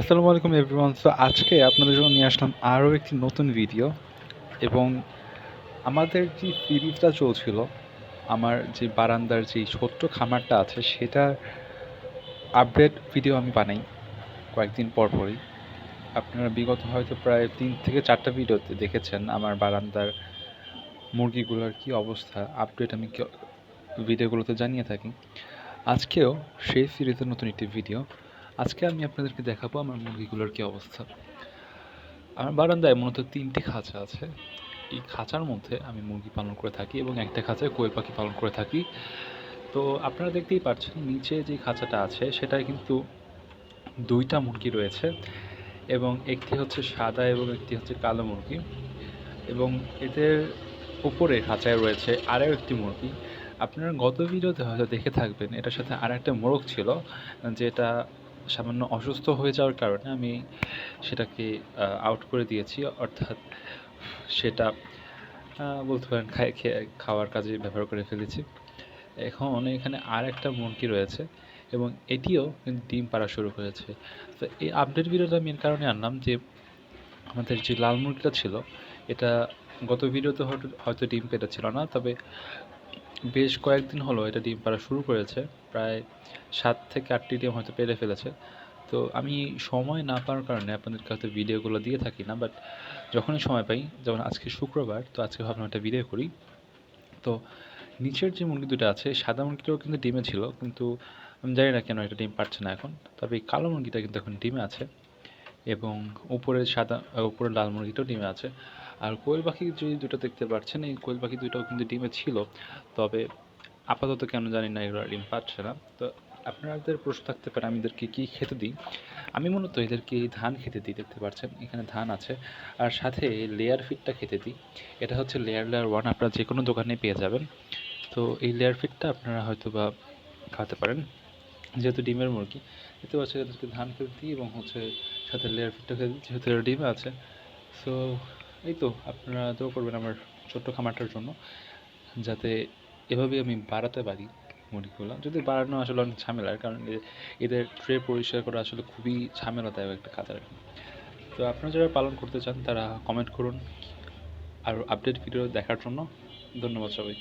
আসসালামু আলাইকুম everyone so আজকে আপনাদের জন্য নিয়ে আসলাম আরও একটি নতুন ভিডিও এবং আমাদের যে সিরিজটা চলছিল, আমার যে বারান্দার যে ছোট্ট খামারটা আছে, সেটার আপডেট ভিডিও আমি বানাই কয়েকদিন পর পরই। আপনারা বিগত হয়তো প্রায় তিন থেকে চারটা ভিডিওতে দেখেছেন আমার বারান্দার মুরগিগুলোর কি অবস্থা আপডেট আমি ভিডিওগুলোতে জানিয়ে থাকি। আজকেও সেই সিরিজের নতুন একটি ভিডিও আজকে আমি আপনাদেরকে দেখাবো আমার মুরগিগুলোর কী অবস্থা। আমার বারান্দায় মূলত তিনটি খাঁচা আছে। এই খাঁচার মধ্যে আমি মুরগি পালন করে থাকি এবং একটা খাঁচায় কোয়েল পাখি পালন করে থাকি। তো আপনারা দেখতেই পাচ্ছেন, নিচে যে খাঁচাটা আছে, সেটায় কিন্তু দুইটা মুরগি রয়েছে এবং একটি হচ্ছে সাদা এবং একটি হচ্ছে কালো মুরগি এবং এদের উপরে খাঁচায় রয়েছে আরও একটি মুরগি। আপনারা গত ভিডিওতে হয়তো দেখে থাকবেন, এটার সাথে আর একটা মোরগ ছিল, যেটা সামান্য অসুস্থ হয়ে যাওয়ার কারণে আমি সেটাকে আউট করে দিয়েছি। অর্থাৎ সেটা বলতে পারেন খাই খেয়ে, খাওয়ার কাজে ব্যবহার করে ফেলেছি। এখন এখানে আর একটা মুরগি রয়েছে এবং এটিও ডিম পাড়া শুরু করেছে তো এই আপডেট ভিডিওটা আমি এর কারণে আনলাম যে, আমাদের যে লাল মুরগিটা ছিল, এটা গত ভিডিওতে হয়তো হয়তো ডিম পেড়েছিল না, তবে বেশ কয়েকদিন হলো এটা ডিম পাড়া শুরু করেছে, প্রায় সাত থেকে আটটি ডিম হয়তো পেড়ে ফেলেছে। তো আমি সময় না পাওয়ার কারণে আপনাদেরকে হয়তো ভিডিওগুলো দিয়ে থাকি না, বাট যখনই সময় পাই, যেমন আজকে শুক্রবার, তো আজকে ভাবলাম একটা ভিডিও করি। তো নিচের যে মুরগি দুটো আছে, সাদা মুরগিটাও কিন্তু ডিমে ছিল, কিন্তু আমি জানি না কেন এটা ডিম পারছে না এখন, তবে এই কালো মুরগিটা কিন্তু এখন ডিমে আছে। এবং উপরে সাদা উপরে লাল মুরগিটাও ডিমে আছে। আর কোয়েল পাখি যে দুটো দেখতে পাচ্ছেন এই কোয়েল পাখি দুটোও কিন্তু ডিমে ছিল। তবে আপাতত কেন জানি না এগুলো ডিম পাচ্ছে না। তো আপনাদের প্রশ্ন থাকতে পারে, আমি এদেরকে কী খেতে দিই? আমি মূলত এদেরকে ধান খেতে দিই, দেখতে পাচ্ছেন এখানে ধান আছে। আর সাথে লেয়ার ফিটটা খেতে দিই। এটা হচ্ছে লেয়ার লেয়ার ওয়ান আপনারা যে কোনো দোকানে পেয়ে যাবেন। তো এই লেয়ার ফিটটা আপনারা হয়তো বা খাওয়াতে পারেন। যেহেতু ডিমের মুরগি, দেখতে পাচ্ছেন এদেরকে ধান খেতে দিই এবং হচ্ছে সাথে লেয়ার ফিটটা খেতে যেহেতু ডিমে আছে। সো এই তো, আপনারা দোয়া করবেন আমার ছোট্ট খামারটার জন্য, যাতে এভাবেই আমি বাড়াতে পারি মুরগিগুলো যদি বাড়ানো আসলে অনেক ঝামেলার কারণ এদের ট্রে পরিষ্কার করা আসলে খুবই ঝামেলাদায়ক একটা কাজ আর। তো আপনারা যারা পালন করতে চান, তারা কমেন্ট করুন, আর আপডেট ভিডিও দেখার জন্য ধন্যবাদ সবাই